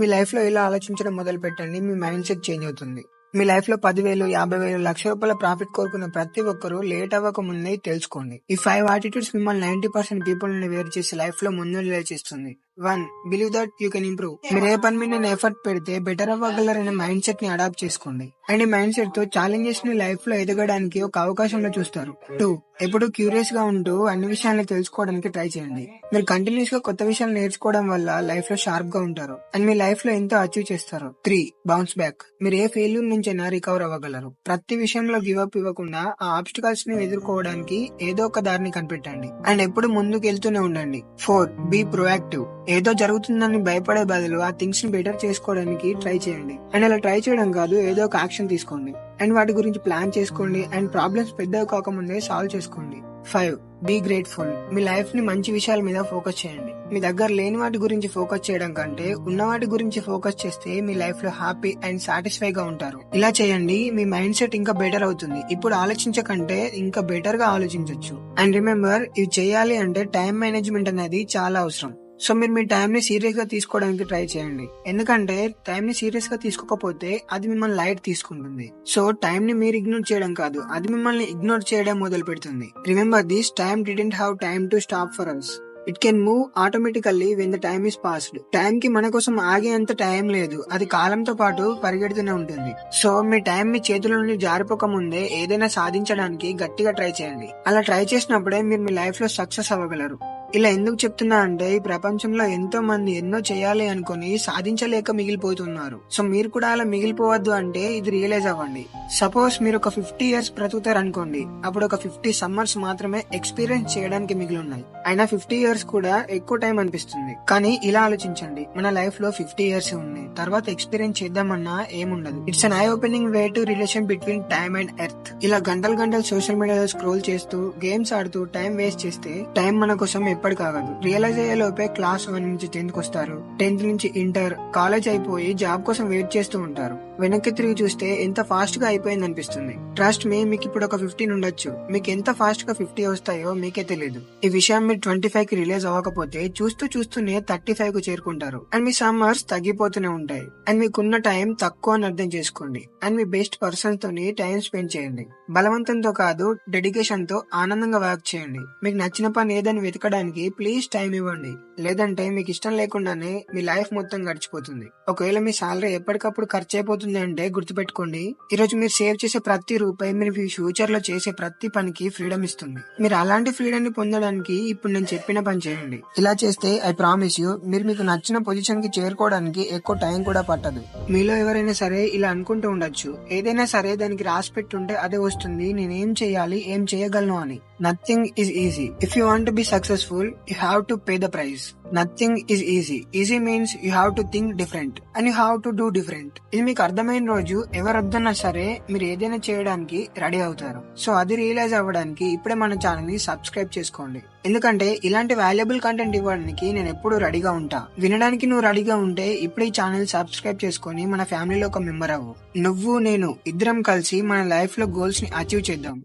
మీ లైఫ్లో ఇలా ఆలోచించడం మొదలు పెట్టండి మీ మైండ్ సెట్ చేంజ్ అవుతుంది. మీ లైఫ్లో పదివేలు యాభై వేలు లక్ష రూపాయల ప్రాఫిట్ కోరుకున్న ప్రతి ఒక్కరూ లేట్ అవ్వక ముందే తెలుసుకోండి. ఈ ఫైవ్ ఆటిట్యూడ్స్ మిమ్మల్ని నైన్టీ పర్సెంట్ పీపుల్ని వేరు చేసి లైఫ్లో ముందు చేస్తుంది. One believe that you can improve మీరు ఏ పని మీద ఎఫర్ట్ పెడితే బెటర్ అవ్వగలరనే మైండ్ సెట్ని అడాప్ట్ చేసుకోండి. అండ్ ఈ మైండ్ సెట్తో ఛాలెంజెస్ని లైఫ్లో ఎదగడానికి ఒక అవకాశంలో చూస్తారు. టూ ఎప్పుడు క్యూరియస్గా ఉంటూ అన్ని విషయాలను తెలుసుకోవడానికి ట్రై చేయండి. మీరు కంటిన్యూస్గా కొత్త విషయాలు నేర్చుకోవడం వల్ల లైఫ్లో షార్ప్గా ఉంటారు. అండ్ మీ లైఫ్లో ఎంతో అచీవ్ చేస్తారు. త్రీ బౌన్స్ బ్యాక్ మీరు ఏ ఫెయిల్యూర్ నుంచైనా రికవర్ అవ్వగలరు. ప్రతి విషయంలో గివ్ అప్ ఇవ్వకుండా ఆ ఆబ్స్టికల్స్ని ఎదుర్కోవడానికి ఏదో ఒక దారిని కనిపెట్టండి. అండ్ ఎప్పుడు ముందుకు వెళ్తూనే ఉండండి. ఫోర్ బీ ప్రొయాక్టివ్ ఏదో జరుగుతుందని భయపడే బదులు ఆ థింగ్స్ని బెటర్ చేసుకోవడానికి ట్రై చేయండి. అండ్ అలా ట్రై చేయడం కాదు ఏదో ఒక యాక్షన్ తీసుకోండి. అండ్ వాటి గురించి ప్లాన్ చేసుకోండి అండ్ ప్రాబ్లమ్స్ పెద్దవి కాకముందే సాల్వ్ చేసుకోండి. Five be grateful. మీ లైఫ్ని మంచి విషయాల మీద ఫోకస్ చేయండి. మీ దగ్గర లేని వాటి గురించి ఫోకస్ చేయడం కంటే ఉన్న వాటి గురించి ఫోకస్ చేస్తే మీ లైఫ్లో హ్యాపీ అండ్ సాటిస్ఫై గా ఉంటారు. ఇలా చేయండి మీ మైండ్ సెట్ ఇంకా బెటర్ అవుతుంది. ఇప్పుడు ఆలోచించకంటే ఇంకా బెటర్గా ఆలోచించవచ్చు అండ్ రిమెంబర్ ఇవి చేయాలి అంటే టైం మేనేజ్మెంట్ అనేది చాలా అవసరం. సో మీరు మీ టైం ని సీరియస్గా తీసుకోవడానికి ట్రై చేయండి. ఎందుకంటే టైం ని సీరియస్గా తీసుకోకపోతే అది మిమ్మల్ని లైట్ తీసుకుంటుంది. సో టైం ని మీరు ఇగ్నోర్ చేయడం కాదు అది మిమ్మల్ని ఇగ్నోర్ చేయడం మొదలు పెడుతుంది. Remember this time didn't have time to stop for us it can move automatically when the time is passed time కి మన కోసం ఆగేంత టైం లేదు అది కాలంతో పాటు పరిగెడుతూనే ఉంటుంది. సో మీ టైం మీ చేతుల నుండి జారిపోక ముందే ఏదైనా సాధించడానికి గట్టిగా ట్రై చేయండి. అలా ట్రై చేసినప్పుడే మీరు మీ లైఫ్లో సక్సెస్ అవ్వగలరు. ఇలా ఎందుకు చెప్తున్నా అంటే ఈ ప్రపంచంలో ఎంతో మంది ఎన్నో చేయాలి అనుకుని సాధించలేక మిగిలిపోతున్నారు. సో మీరు కూడా అలా మిగిలిపోవద్దు అంటే ఇది రియలైజ్ అవ్వండి. సపోజ్ మీరు ఒక ఫిఫ్టీ ఇయర్స్ బ్రతుకుతారు అనుకోండి అప్పుడు ఒక ఫిఫ్టీ సమ్మర్స్ మాత్రమే ఎక్స్పీరియన్స్ చేయడానికి మిగిలి ఉన్నాయి. అయినా ఫిఫ్టీ ఇయర్స్ కూడా ఎక్కువ టైం అనిపిస్తుంది. కానీ ఇలా ఆలోచించండి మన లైఫ్లో ఫిఫ్టీ ఇయర్స్ ఉన్నాయి. తర్వాత ఎక్స్పీరియన్స్ చేద్దామన్నా ఏముండదు. It's an eye opening way to relation between time and earth ఇలా గంటలు గంటలు సోషల్ మీడియాలో స్క్రోల్ చేస్తూ గేమ్స్ ఆడుతూ టైం వేస్ట్ చేస్తే టైం మన కోసం ఎప్పటి కాదు రియలైజ్ అయ్యే లోపే క్లాస్ వన్ నుంచి టెన్త్ వస్తారు. టెన్త్ నుంచి ఇంటర్ కాలేజ్ అయిపోయి జాబ్ కోసం వెయిట్ చేస్తూ ఉంటారు. వెనక్కి తిరిగి చూస్తే ఎంత ఫాస్ట్గా అయిపోయింది అనిపిస్తుంది. ట్రస్ట్ మీ మీకు ఇప్పుడు ఒక ఫిఫ్టీన్ ఉండొచ్చు. మీకు ఎంత ఫాస్ట్గా ఫిఫ్టీ వస్తాయో మీకే తెలియదు ఈ విషయం మీరు ట్వంటీ ఫైవ్కి రిలీజ్ అవ్వకపోతే చూస్తూ చూస్తూనే థర్టీ ఫైవ్కు చేరుకుంటారు. అండ్ మీ సమ్మర్స్ తగ్గిపోతూనే ఉంటాయి. అండ్ మీకున్న టైం తక్కువ అని అర్థం చేసుకోండి. అండ్ మీ బెస్ట్ పర్సన్ తోని టైం స్పెండ్ చేయండి. బలవంతంతో కాదు డెడికేషన్తో ఆనందంగా వర్క్ చేయండి. మీకు నచ్చిన పని ఏదని వెతకడానికి ప్లీజ్ టైం ఇవ్వండి. లేదంటే మీకు ఇష్టం లేకుండానే మీ లైఫ్ మొత్తం గడిచిపోతుంది. ఒకవేళ మీ సాలరీ ఎప్పటికప్పుడు ఖర్చు అయిపోతుంది అంటే గుర్తుపెట్టుకోండి ఈ రోజు మీరు సేవ్ చేసే ప్రతి రూపాయి మీరు మీ ఫ్యూచర్లో చేసే ప్రతి పనికి ఫ్రీడమ్ ఇస్తుంది. మీరు అలాంటి ఫ్రీడమ్ని పొందడానికి ఇప్పుడు నేను చెప్పిన పని చేయండి. ఇలా చేస్తే ఐ ప్రామిస్ యూ మీరు మీకు నచ్చిన పొజిషన్కి చేరుకోవడానికి ఎక్కువ టైం కూడా పట్టదు. మీలో ఎవరైనా సరే ఇలా అనుకుంటూ ఉండొచ్చు. ఏదైనా సరే దానికి రాసి పెట్టుంటే అదే వస్తుంది నేనేం చేయాలి ఏం చేయగలను అని. Nothing is easy if you want be successful you have to pay the price nothing is easy easy means you have to think different and you have to do different ఇది మీకు అర్థమైన రోజు. ఎవరొద్దన్నా సరే మీరు ఏదైనా చేయడానికి రెడీ అవుతారు. So అది రియలైజ్ అవ్వడానికి ఇప్పుడే మన ఛానల్ని సబ్స్క్రైబ్ చేసుకోండి. ఎందుకంటే ఇలాంటి వాల్యుబుల్ కంటెంట్ ఇవ్వడానికి నేను ఎప్పుడు రెడీగా ఉంటా. వినడానికి నువ్వు రెడీగా ఉంటే ఇప్పుడు ఈ ఛానల్ సబ్స్క్రైబ్ చేసుకొని మన ఫ్యామిలీలో ఒక మెంబర్ అవ్వు. నువ్వు నేను ఇద్దరం కలిసి మన లైఫ్లో గోల్స్ని అచీవ్ చేద్దాం.